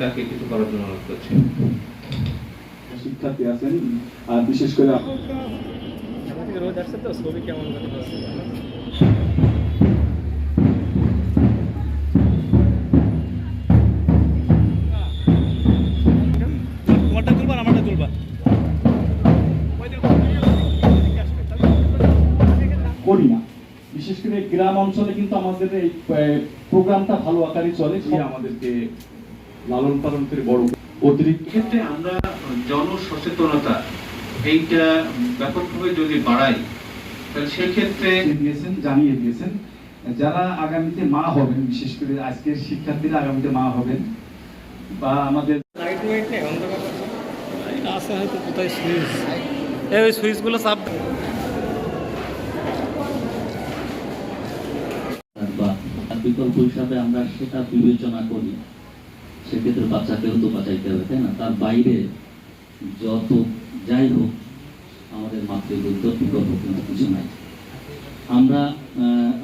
তাকে কিছু করার জন্য অনুরোধ করছি। শিক্ষার্থী আছেন আর বিশেষ করে রোদ আসছে তো ছবি কেমন করে না। বিশেষ করে গ্রাম অঞ্চলে কিন্তু আমাদের এই প্রোগ্রামটা ভালো আকারে চলে যে আমাদেরকে লালন পালন করে বড়। অতিরিক্ত ক্ষেত্রে আমরা জনসচেতনতা এইটা ব্যাপকভাবে যদি বাড়াই তাহলে সেক্ষেত্রে দিয়েছেন জানিয়ে দিয়েছেন। যারা আগামীতে মা হবেন বিশেষ করে আজকের শিক্ষার্থীরা আগামীতে মা হবেন বা আমাদের লাইট লাইট নেই অন্ধকার লাইট আছে হয়তো কোথায় সুইচ এই সুইচগুলো চাপ বিকল্প হিসাবে আমরা সেটা বিবেচনা করি। সেক্ষেত্রে বাচ্চাকেও তো বাঁচাইতে হবে, তাই না? তার বাইরে যত যাই হোক, আমাদের মাতৃবৃদ্ধ বিকল্প কিন্তু কিছু নাই। আমরা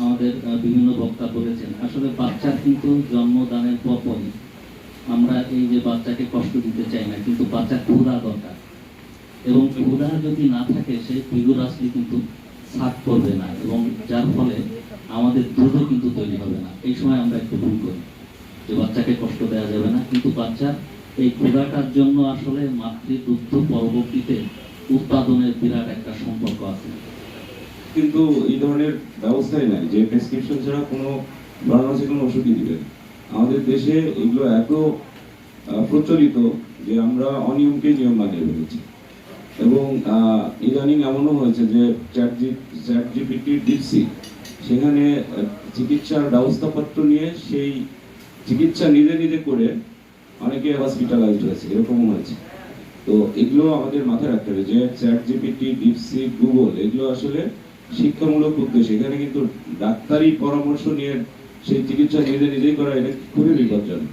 আমাদের বিভিন্ন বক্তা বলেছেন, আসলে বাচ্চার কিন্তু জন্মদানের পরপরই আমরা এই যে বাচ্চাকে কষ্ট দিতে চাই না, কিন্তু বাচ্চা ক্ষুধা দরকার। এবং ক্ষুধা যদি না থাকে, সে ভিগুরাসলি কিন্তু সাক করবে না, এবং যার ফলে আমাদের দুধও কিন্তু তৈরি হবে না। এই সময় আমরা একটু ভুল করি। যে বাচ্চাকে কষ্ট দেওয়া যাবে না। কিন্তু বাচ্চা এই ক্ষুধাটার জন্য আসলে মাতৃদুগ্ধ পরবর্তীতে উৎপাদনের বিরাট একটা সম্পর্ক আছে। কিন্তু এই ধরনের ব্যবস্থাই নাই। যে প্রেসক্রিপশন ছাড়া কোনো ফার্মাসি কোনো ওষুধই দিবে আমাদের দেশে এগুলো এত প্রচলিত যে আমরা অনিয়মকে নিয়ম বানিয়ে ফেলেছি। এবং ইদানিং এমনও হয়েছে যে chat G chat GPT DeepSeek, সেখানে চিকিৎসার ব্যবস্থাপত্র নিয়ে সেই চিকিৎসা নিজে নিজে করে অনেকে হসপিটালাইজড হয়েছে, এরকমও হয়েছে। তো এগুলো আমাদের মাথায় রাখতে হবে যে চ্যাট জিপিটি ডিপসি গুগল এগুলো আসলে শিক্ষামূলক উদ্দেশ্যে। এখানে কিন্তু ডাক্তারি পরামর্শ নিয়ে সেই চিকিৎসা নিজে নিজেই করা এটা খুবই বিপজ্জনক।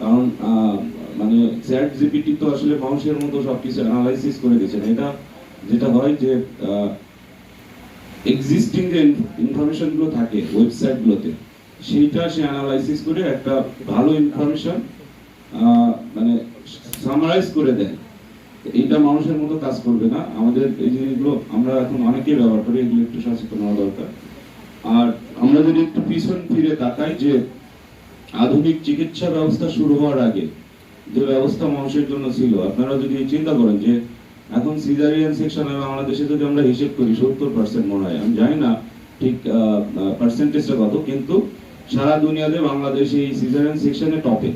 কারণ মানে চ্যাট জিপিটি তো আসলে মানুষের মতো সবকিছু অ্যানালাইসিস করে দিয়েছেন এটা যেটা হয় যে এক্সিস্টিং যে ইনফরমেশনগুলো থাকে ওয়েবসাইট গুলোতে সেইটা সে অ্যানালাইসিস করে একটা ভালো ইনফরমেশন মানে সামারাইজ করে দেয়। এটা মানুষের মতো কাজ করবে না। আমাদের এই জিনিসগুলো আমরা এখন অনেকেই ব্যবহার করি, এগুলো একটু সচেতন হওয়া দরকার। আর আমরা যদি একটু পিছন ফিরে তাকাই যে আধুনিক চিকিৎসা ব্যবস্থা শুরু হওয়ার আগে যে ব্যবস্থা মানুষের জন্য ছিল, আপনারা যদি চিন্তা করেন যে এখন সিজারিয়ান সেকশন বাংলাদেশে যদি আমরা হিসেব করি, সত্তর পার্সেন্ট মনে হয়, আমি জানি না ঠিক পার্সেন্টেজটা কত, কিন্তু সারা দুনিয়াতে বাংলাদেশ এই সিজারেন সেকশনে টপে